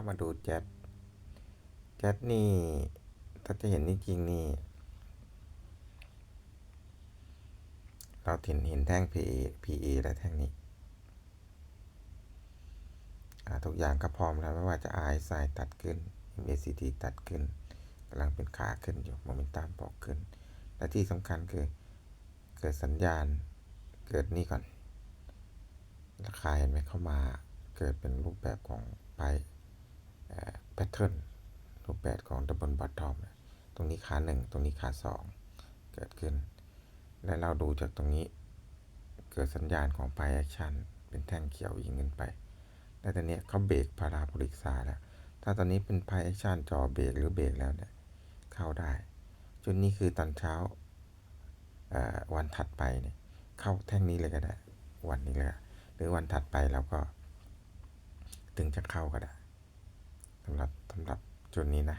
ก็มาดูแจ๊ดแจ๊ดนี่ ถ้าจะเห็นจริงๆนี่ เราเห็นเห็นแท่ง PE PE และแท่งนี้ ทุกอย่างก็พร้อมแล้วไม่ว่าจะ RSI ตัดขึ้น MACD ตัดขึ้นกำลังเป็นขาขึ้นอยู่โมเมนตัมบอกขึ้น และที่สำคัญคือเกิดสัญญาณเกิดนี่ก่อน ราคาเห็นไหมเข้ามาเกิดเป็นรูปแบบของไป แพทเทิร์นรูปแบบของดับเบิลบอททอมตรงนี้ขาหนึ่งตรงนี้ขาสองเกิดขึ้น และเราดูจากตรงนี้เกิดสัญญาณของไปแอคชั่นเป็นแท่งเขียวยิงขึ้นไป และตอนนี้เขาเบรกพาราโบลิกซาแล้ว ถ้าตอนนี้เป็นพายแอคชั่นจอเบรกหรือเบรกแล้วเนี่ยเข้าได้ จุดนี้คือตอนเช้าวันถัดไปเนี่ยเข้าแท่งนี้เลยก็ได้ วันนี้เลยหรือวันถัดไปเราก็ ถึงจะเข้าก็ได้ สำหรับสำหรับจุดนี้นะ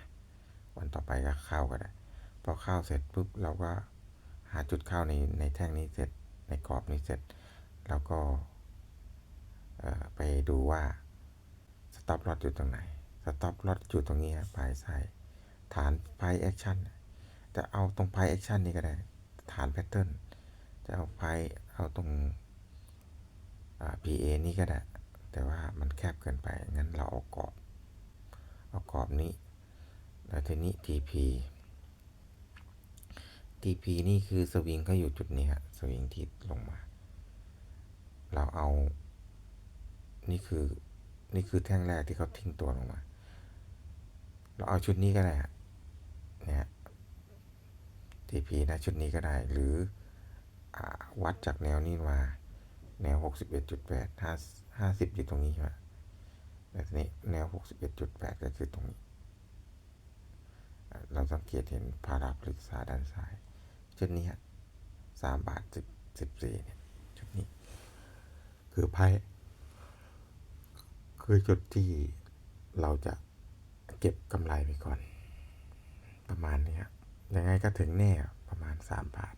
วันต่อไปก็เข้าก็ได้ พอเข้าเสร็จปุ๊บเราก็หาจุดเข้าในในแท่งนี้เสร็จในกรอบนี้เสร็จเราก็ไปดูว่าสต็อปลอตอยู่ตรงไหนสต็อปลอตอยู่ตรงนี้ปลายไซฐานไพแอคชั่นจะเอาตรงไพแอคชั่นนี้ก็ได้ ฐานแพทเทิร์นจะเอาไพเอาตรง PA นี่ก็ได้ แต่ว่ามันแคบเกินไป งั้นเราเอากรอบ เอากรอบนี้ แล้ว ทีนี้ TP TP นี่คือสวิงก็อยู่จุดนี้ฮะสวิงที่ลงมา เราเอา นี่คือนี่คือแท่งแรกที่เขาทิ้งตัวลงมา เราเอาชุดนี้ก็ได้ฮะเนี่ย TP นะชุดนี้ก็ได้ หรืออวัดจากแนวนี้มา แนว 61.8 5 50อยู่ตรงนี้ใช่ไหมแบบนี้แนว 61.8 ก็คือตรงนี้ เราสังเกตเห็นพาราปรึกษาด้านซ้าย ชุดนี้สามบาทสิบสิบสี่เนี่ยชุดนี้ คือไพ่คือจุดที่เราจะเก็บกำไรไปก่อน ประมาณนี้ยังไงก็ถึงแน่ประมาณสามบาท